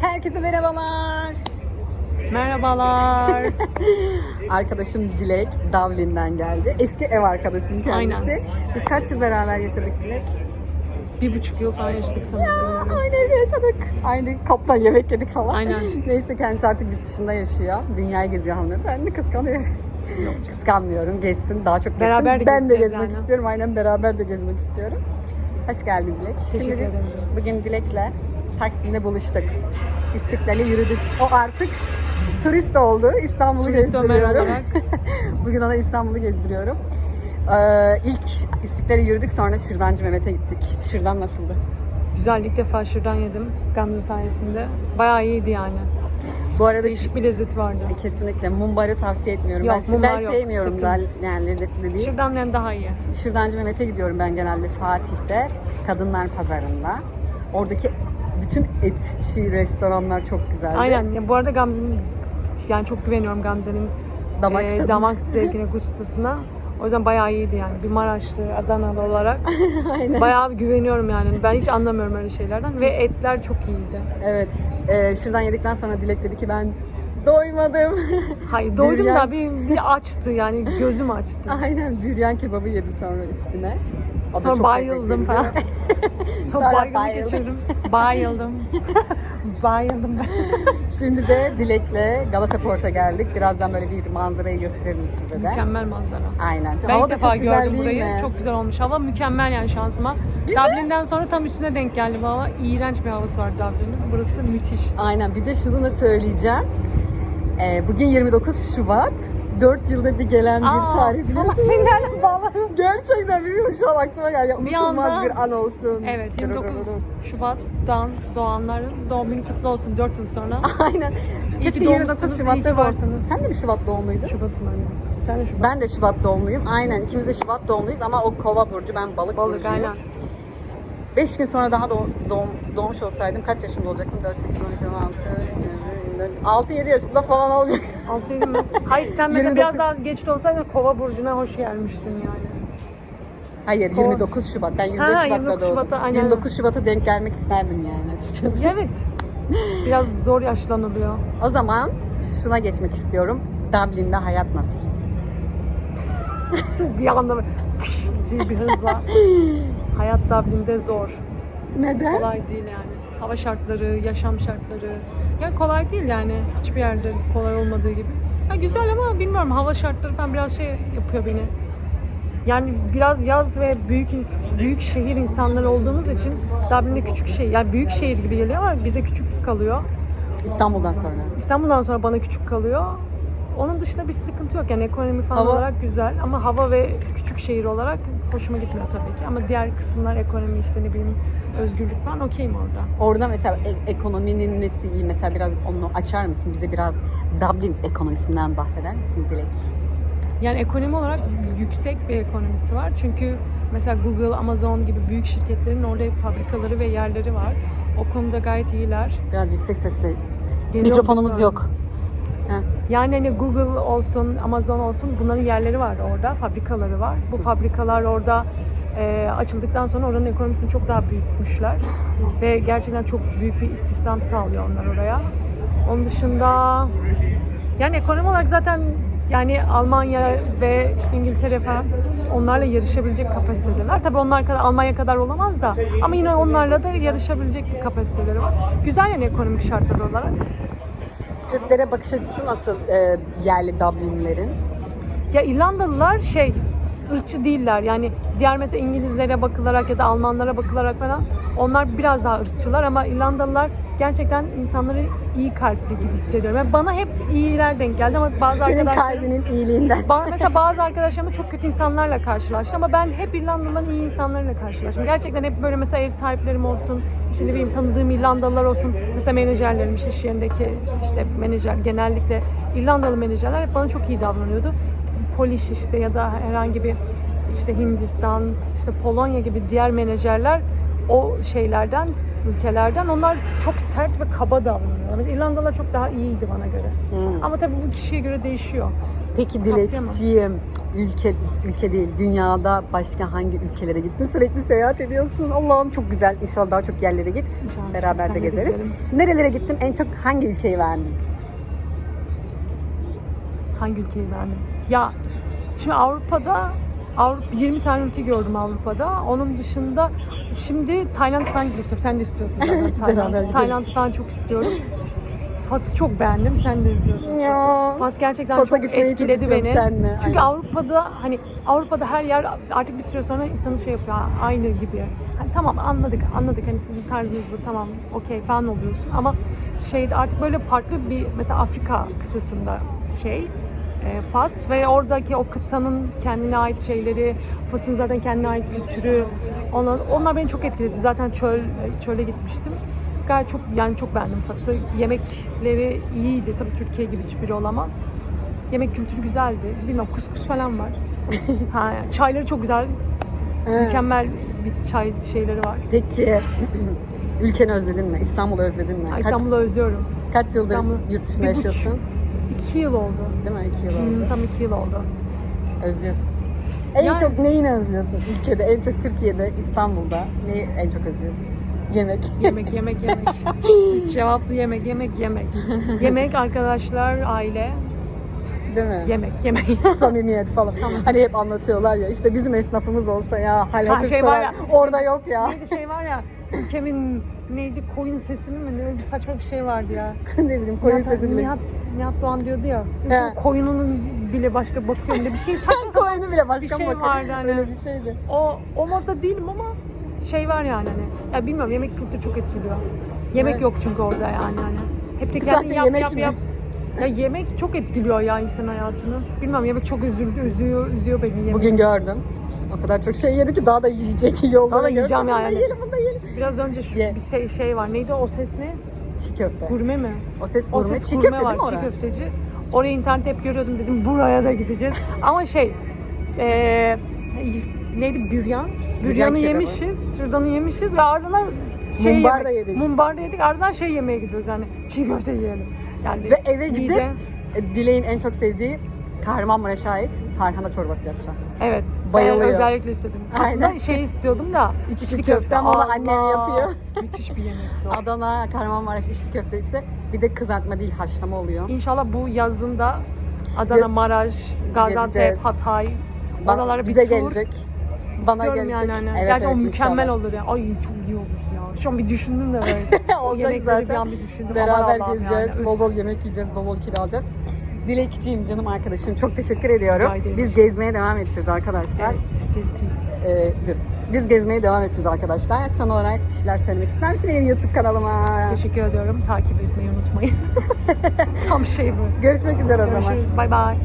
Herkese merhabalar. Merhabalar. Arkadaşım Dilek Dublin'den geldi. Eski ev arkadaşım kendisi. Aynen. Biz kaç yıl beraber yaşadık Dilek? bir buçuk yıl falan yaşadık sanırım. Aynı evde yaşadık. Aynı kaptan yemek yedik falan. Aynen. Neyse kendisi artık yurt dışında yaşıyor. Dünyayı geziyor hanımefendi. Kıskanıyorum. Yok. Kıskanmıyorum. Gezsin. Daha çok gezsin. Beraber de ben de gezmek yani. istiyorum. Aynen beraber de gezmek istiyorum. Hoş geldin Dilek. Teşekkür Şimdi biz ederim. bugün Dilek'le Taksim'de buluştuk. İstiklal'e yürüdük. O artık turist oldu. İstanbul'u Turist gezdiriyorum. bugün ona İstanbul'u gezdiriyorum. Ee, ilk İstiklal'e yürüdük. Sonra Şırdancı Mehmet'e gittik. Şırdan nasıldı? Güzel ilk defa şuradan yedim Gamze sayesinde. Bayağı iyiydi yani. Bu arada Değişik bir lezzeti vardı. Kesinlikle mumbarı tavsiye etmiyorum. Yok, ben, ben yok, sevmiyorum sakın. da yani lezzetli değil. Şuradan yani daha iyi. Şırdancı Mehmet'e gidiyorum ben genelde Fatih'te. Kadınlar Pazarı'nda. Oradaki bütün etçi restoranlar çok güzeldi. Aynen. Ya bu arada Gamze'nin yani çok güveniyorum Gamze'nin Damak e, damak zevkine, gustasına. O yüzden bayağı iyiydi yani. Bir Maraşlı, Adanalı olarak Aynen. bayağı güveniyorum yani. Ben hiç anlamıyorum öyle şeylerden ve etler çok iyiydi. Evet. Ee, şırdan yedikten sonra Dilek dedi ki ben doymadım. Hayır doydum Büryan- da bir, bir açtı yani gözüm açtı. Aynen büryan kebabı yedi sonra üstüne. O Sonra bayıldım falan. Sonra Sonra baygınlık bayıldım. geçirdim. Bayıldım. Bayıldım ben. Şimdi de Dilek'le Galata Port'a geldik. Birazdan böyle bir manzarayı gösteririm size de. Mükemmel manzara. Aynen. Ben ilk defa gördüm burayı. Çok güzel olmuş. Hava mükemmel yani şansıma. Dublin'den sonra tam üstüne denk geldi bu hava. İğrenç bir havası var Dublin'in. Burası müthiş. Aynen. Bir de şunu da söyleyeceğim. Ee, bugün 29 Şubat. 4 yılda bir gelen bir Aa, tarih ama biliyorsun. seni nereden bağladın? Gerçekten bilmiyorum şu an aklıma geldi. Unutulmaz anda- bir an olsun. Evet 29 Şubat'tan doğanların doğum günü kutlu olsun 4 yıl sonra. Aynen. Keşke ki 29 doğmuşsunuz, iyi Şubat'ta varsınız. Sen de mi Şubat doğumluydun? Şubat'ım ben de. Sen de Şubat. Ben de Şubat doğumluyum. Aynen. İkimiz de Şubat doğumluyuz ama o kova burcu ben balık, Balık burcuyum. aynen. 5 gün sonra daha doğ- doğum, doğmuş olsaydım kaç yaşında olacaktım? 4, 8, 12, 16, 6-7 yaşında falan olacak. 6 yıl mı? Hayır sen mesela 29. biraz daha geç de olsaydın Kova burcuna hoş gelmiştin yani. Hayır Kova. 29 Şubat. Ben 25 Ha, Şubat'ta 29 doğdum. Şubat'ta, aynen. 29 Şubat'a denk gelmek isterdim yani açıkçası. Evet. Biraz zor yaşlanılıyor. O zaman şuna geçmek istiyorum. Dublin'de hayat nasıl? bir anda böyle diye bir hızla. Hayat Dublin'de zor. Neden? Kolay değil yani. Hava şartları, yaşam şartları. Ya kolay değil yani. Hiçbir yerde kolay olmadığı gibi. Ya güzel ama bilmiyorum hava şartları falan biraz şey yapıyor beni. Yani biraz yaz ve büyük büyük şehir insanları olduğumuz için Dublin'de küçük şehir, yani büyük şehir gibi geliyor ama bize küçük kalıyor. İstanbul'dan sonra. İstanbul'dan sonra bana küçük kalıyor. Onun dışında bir sıkıntı yok yani ekonomi falan Hava- olarak güzel ama hava ve küçük şehir olarak hoşuma gitmiyor tabii ki. Ama diğer kısımlar ekonomi işte ne bileyim özgürlük falan okeyim orada. Orada mesela e- ekonominin nesi iyi? Mesela biraz onu açar mısın? Bize biraz Dublin ekonomisinden bahseder misin Dilek? Yani ekonomi olarak yüksek bir ekonomisi var. Çünkü mesela Google, Amazon gibi büyük şirketlerin orada fabrikaları ve yerleri var. O konuda gayet iyiler. Biraz yüksek sesle. Geliyor Mikrofonumuz bilmiyorum. yok. Heh. Yani hani Google olsun, Amazon olsun bunların yerleri var orada, fabrikaları var. Bu fabrikalar orada e, açıldıktan sonra oranın ekonomisini çok daha büyütmüşler. Ve gerçekten çok büyük bir istihdam sağlıyor onlar oraya. Onun dışında yani ekonomi olarak zaten yani Almanya ve işte İngiltere falan onlarla yarışabilecek kapasitedeler. Tabii onlar kadar Almanya kadar olamaz da ama yine onlarla da yarışabilecek bir kapasiteleri var. Güzel yani ekonomik şartlar olarak. Türklere bakış açısı nasıl e, yerli Dublinlilerin? Ya İrlandalılar şey ırkçı değiller. Yani diğer mesela İngilizlere bakılarak ya da Almanlara bakılarak falan onlar biraz daha ırkçılar ama İrlandalılar gerçekten insanları iyi kalpli gibi hissediyorum. Yani bana hep iyiler denk geldi ama bazı Senin arkadaşlarım kalbinin iyiliğinden. Mesela bazı arkadaşlarım çok kötü insanlarla karşılaştı ama ben hep İrlandalıların iyi insanlarla karşılaştım. Gerçekten hep böyle mesela ev sahiplerim olsun, işte ne bileyim tanıdığım İrlandalılar olsun. Mesela menajerlerim, iş yerindeki işte menajer genellikle İrlandalı menajerler hep bana çok iyi davranıyordu. Polish işte ya da herhangi bir işte Hindistan, işte Polonya gibi diğer menajerler o şeylerden, ülkelerden onlar çok sert ve kaba davranıyorlar. Mesela İrlandalılar çok daha iyiydi bana göre. Hmm. Ama tabii bu kişiye göre değişiyor. Peki. Dilekçiğim, ülke ülke değil, dünyada başka hangi ülkelere gittin? Sürekli seyahat ediyorsun. Allah'ım çok güzel. İnşallah daha çok yerlere git. İnşallah Beraber de gezeriz. gidelim. Nerelere gittin? En çok hangi ülkeyi beğendin? Hangi ülkeyi beğendim? Ya şimdi Avrupa'da Avrupa 20 tane ülke gördüm Avrupa'da. Onun dışında şimdi Tayland falan gitmek istiyorum. Sen de istiyorsun zaten Tayland. Tayland falan çok istiyorum. Fas'ı çok beğendim. Sen de izliyorsun Ya. Fas'ı. Fas gerçekten Fas'a çok etkiledi beni. seninle. Çünkü Aynen. Avrupa'da hani Avrupa'da her yer artık bir süre sonra insanı şey yapıyor. Aynı gibi. Hani tamam anladık anladık hani sizin tarzınız bu tamam okey falan oluyorsun ama şeyde artık böyle farklı bir mesela Afrika kıtasında şey Fas ve oradaki o kıtanın kendine ait şeyleri, Fas'ın zaten kendine ait kültürü, onlar, onlar beni çok etkiledi. Zaten çöl çöle gitmiştim. Gayet çok yani çok beğendim Fas'ı. Yemekleri iyiydi. Tabii Türkiye gibi hiçbiri olamaz. Yemek kültürü güzeldi. Bilmem kuskus falan var. ha, çayları çok güzel. Mükemmel bir çay şeyleri var. Peki ülkeni özledin mi? İstanbul'u özledin mi? İstanbul'u özlüyorum. Kaç, yıldır İstanbul- yurt dışında Bir buçuk. İki yıl oldu. Değil mi? İki yıl oldu. Hmm, tam iki yıl oldu. Özlüyorsun. En Yani- çok neyini özlüyorsun ülkede? En çok Türkiye'de, İstanbul'da neyi en çok özlüyorsun? Yemek. Yemek, yemek, yemek. Cevaplı yemek, yemek, yemek. Yemek, arkadaşlar, aile, Değil mi? yemek, yemek. Samimiyet falan. Hani hep anlatıyorlar ya işte bizim esnafımız olsa ya hal Ha, hatır şey sorar. var ya. Orada yok ya. Neydi şey var ya, ülkemin neydi koyun sesini mi? Ne öyle bir saçma bir şey vardı ya. ne bileyim koyun Nihat, sesi bile. Nihat, Nihat Doğan diyordu ya. He. Koyununun bile başka bakıyor bir şey saçma. Koyunu bile başka bir şey bakıyor. vardı hani. Öyle bir şeydi. O, o modda değilim ama şey var yani hani. Ya bilmiyorum yemek kültürü çok etkiliyor. Yemek Evet. yok çünkü orada yani hani. Hep de kendin yap yap yap. Ya yemek çok etkiliyor ya insan hayatını. Bilmiyorum yemek çok üzüldü, üzüyor, üzüyor beni yemek. Bugün gördüm. O kadar çok şey yedi ki daha da yiyecek yolda. Daha da yiyeceğim Bunu da yani. yiyelim, bunu da yiyelim. Biraz önce şu Ye. bir şey, şey var. Neydi o ses ne? Çiğ köfte. Gurme mi? O ses O gurme. ses Çiğ köfte var, çiğ köfteci. Orayı internette hep görüyordum dedim buraya da gideceğiz. Ama şey, eee neydi büryan? Büryanı kebabı. yemişiz, şuradanı yemişiz ve ardından şey Mumbar yemek- yedik. Mumbar da yedik, ardından şey yemeye gidiyoruz yani çiğ köfte yiyelim. Yani Ve eve gidip mide- e, Dilek'in en çok sevdiği Kahramanmaraş'a ait tarhana çorbası yapacağım. Evet, Bayılıyor. ben özellikle istedim. Aslında Aynen. şey istiyordum da İçli köfte ama onu annem Allah! yapıyor. Müthiş bir yemekti o. Adana, Kahramanmaraş içli köftesi bir de kızartma değil haşlama oluyor. İnşallah bu yazın da Adana, Maraş, Gaziantep. Hatay, oralara bir bize tur gelecek. Bana istiyorum gelecek. yani. Evet, Gerçi o evet, mükemmel inşallah. olur ya. Ay çok iyi olur. Şu an bir düşündüm de böyle. o Olacak yemekleri bir zaten. an bir düşündüm. Beraber Aman gezeceğiz, yani. Bol bol yemek yiyeceğiz, bol bol kilo alacağız. Dilekciğim canım arkadaşım çok teşekkür ediyorum. Biz gezmeye devam edeceğiz arkadaşlar. Evet, gezeceğiz. Ee, dur. Biz gezmeye devam edeceğiz arkadaşlar. Son olarak bir şeyler söylemek ister misin benim YouTube kanalıma? Teşekkür ediyorum. Takip etmeyi unutmayın. Tam şey bu. Görüşmek üzere o zaman. Görüşürüz. Bay bay.